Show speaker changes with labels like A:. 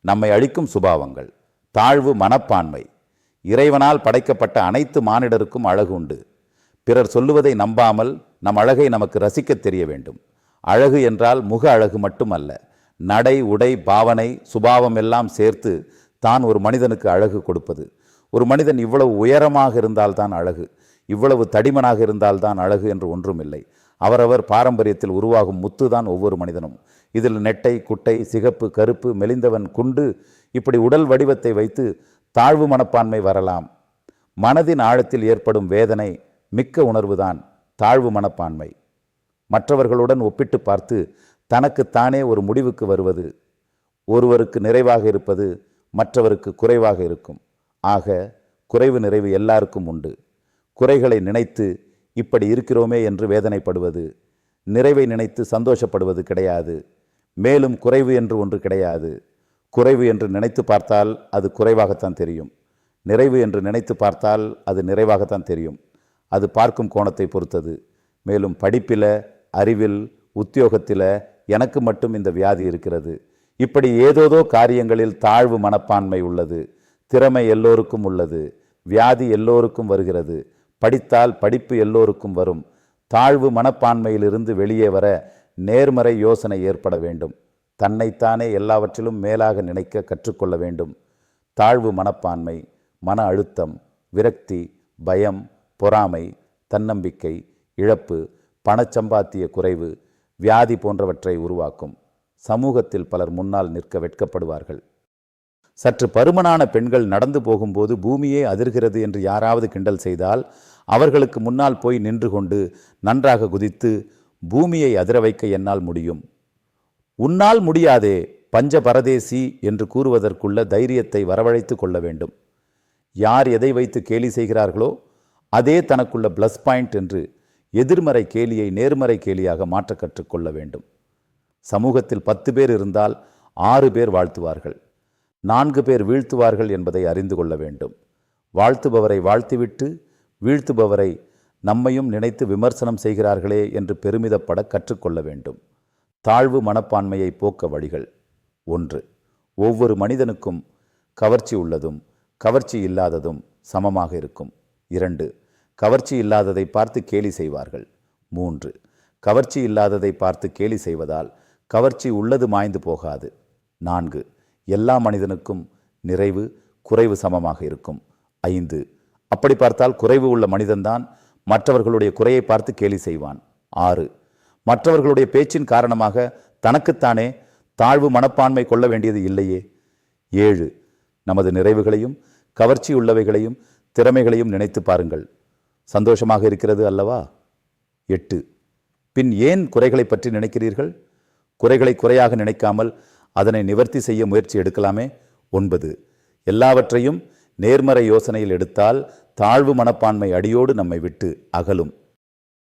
A: நம்மை அழிக்கும் சுபாவங்கள் தாழ்வு மனப்பான்மை இறைவனால் படைக்கப்பட்ட அனைத்து மானிடருக்கும் அழகு உண்டு. பிறர் சொல்லுவதை நம்பாமல் நம் அழகை நமக்கு ரசிக்கத் தெரிய வேண்டும். அழகு என்றால் முக அழகு மட்டுமல்ல நடை உடை பாவனை சுபாவம் எல்லாம் சேர்த்து தான் ஒரு மனிதனுக்கு அழகு கொடுப்பது. ஒரு மனிதன் இவ்வளவு உயரமாக இருந்தால்தான் அழகு இவ்வளவு தடிமனாக இருந்தால்தான் அழகு என்று ஒன்றுமில்லை. அவரவர் பாரம்பரியத்தில் உருவாகும் முத்து தான் ஒவ்வொரு மனிதனும். இதில் நெட்டை குட்டை சிகப்பு கருப்பு மெலிந்தவன் குண்டு இப்படி உடல் வடிவத்தை வைத்து தாழ்வு மனப்பான்மை வரலாம். மனதின் ஆழத்தில் ஏற்படும் வேதனை மிக்க உணர்வுதான் தாழ்வு மனப்பான்மை. மற்றவர்களுடன் ஒப்பிட்டு பார்த்து தனக்குத்தானே ஒரு முடிவுக்கு வருவது. ஒருவருக்கு நிறைவாக இருப்பது மற்றவருக்கு குறைவாக இருக்கும். ஆக குறைவு நிறைவு எல்லாருக்கும் உண்டு. குறைகளை நினைத்து இப்படி இருக்கிறோமே என்று வேதனைப்படுவது நிறைவை நினைத்து சந்தோஷப்படுவது கிடையாது. மேலும் குறைவு என்று ஒன்று கிடையாது. குறைவு என்று நினைத்து பார்த்தால் அது குறைவாகத்தான் தெரியும். நிறைவு என்று நினைத்து பார்த்தால் அது நிறைவாகத்தான் தெரியும். அது பார்க்கும் கோணத்தை பொறுத்தது. மேலும் படிப்பில் அறிவில் உத்தியோகத்தில் எனக்கு மட்டும் இந்த வியாதி இருக்கிறது. இப்படி ஏதோதோ காரியங்களில் தாழ்வு மனப்பான்மை உள்ளது. திறமை எல்லோருக்கும் உள்ளது. வியாதி எல்லோருக்கும் வருகிறது. படித்தால் படிப்பு எல்லோருக்கும் வரும். தாழ்வு மனப்பான்மையிலிருந்து வெளியே வர நேர்மறை யோசனை ஏற்பட வேண்டும். தன்னைத்தானே எல்லாவற்றிலும் மேலாக நினைக்க கற்றுக்கொள்ள வேண்டும். தாழ்வு மனப்பான்மை மன அழுத்தம் விரக்தி பயம் பொறாமை தன்னம்பிக்கை இழப்பு பணச்சம்பாத்திய குறைவு வியாதி போன்றவற்றை உருவாக்கும். சமூகத்தில் பலர் முன்னால் நிற்க வெட்கப்படுவார்கள். சற்று பருமனான பெண்கள் நடந்து போகும்போது பூமியே அதிர்கிறது என்று யாராவது கிண்டல் செய்தால் அவர்களுக்கு முன்னால் போய் நின்று கொண்டு நன்றாக குதித்து பூமியை அதிர வைக்க என்னால் முடியும். உன்னால் முடியாதே பஞ்ச பரதேசி என்று கூறுவதற்குள்ள தைரியத்தை வரவழைத்து கொள்ள வேண்டும். யார் எதை வைத்து கேலி செய்கிறார்களோ அதே தனக்குள்ள ப்ளஸ் பாயிண்ட் என்று எதிர்மறை கேலியை நேர்மறை கேலியாக மாற்ற கற்றுக்கொள்ள வேண்டும். சமூகத்தில் பத்து பேர் இருந்தால் ஆறு பேர் வாழ்த்துவார்கள். நான்கு பேர் வீழ்த்துவார்கள் என்பதை அறிந்து கொள்ள வேண்டும். வாழ்த்துபவரை வாழ்த்திவிட்டு வீழ்த்துபவரை நம்மையும் நினைத்து விமர்சனம் செய்கிறார்களே என்று பெருமிதப்பட கற்றுக்கொள்ள வேண்டும். தாழ்வு மனப்பான்மையை போக்க வழிகள். ஒன்று ஒவ்வொரு மனிதனுக்கும் கவர்ச்சி உள்ளதும் கவர்ச்சி இல்லாததும் சமமாக இருக்கும். இரண்டு கவர்ச்சி இல்லாததை பார்த்து கேலி செய்வார்கள். மூன்று கவர்ச்சி இல்லாததை பார்த்து கேலி செய்வதால் கவர்ச்சி உள்ளது மாய்ந்து போகாது. நான்கு எல்லா மனிதனுக்கும் நிறைவு குறைவு சமமாக இருக்கும். ஐந்து அப்படி பார்த்தால் குறைவு உள்ள மனிதன்தான் மற்றவர்களுடைய குறையை பார்த்து கேலி செய்வான். ஆறு மற்றவர்களுடைய பேச்சின் காரணமாக தனக்குத்தானே தாழ்வு மனப்பான்மை கொள்ள வேண்டியது இல்லையே. ஏழு நமது நிறைவுகளையும் கவர்ச்சி உள்ளவைகளையும் திறமைகளையும் நினைத்து பாருங்கள். சந்தோஷமாக இருக்கிறது அல்லவா? எட்டு பின் ஏன் குறைகளை பற்றி நினைக்கிறீர்கள்? குறைகளை குறையாக நினைக்காமல் அதனை நிவர்த்தி செய்ய முயற்சி எடுக்கலாமே? ஒன்பது எல்லாவற்றையும் நேர்மறை யோசனையில் எடுத்தால் தாழ்வு மனப்பான்மை அடியோடு நம்மை விட்டு அகலும்.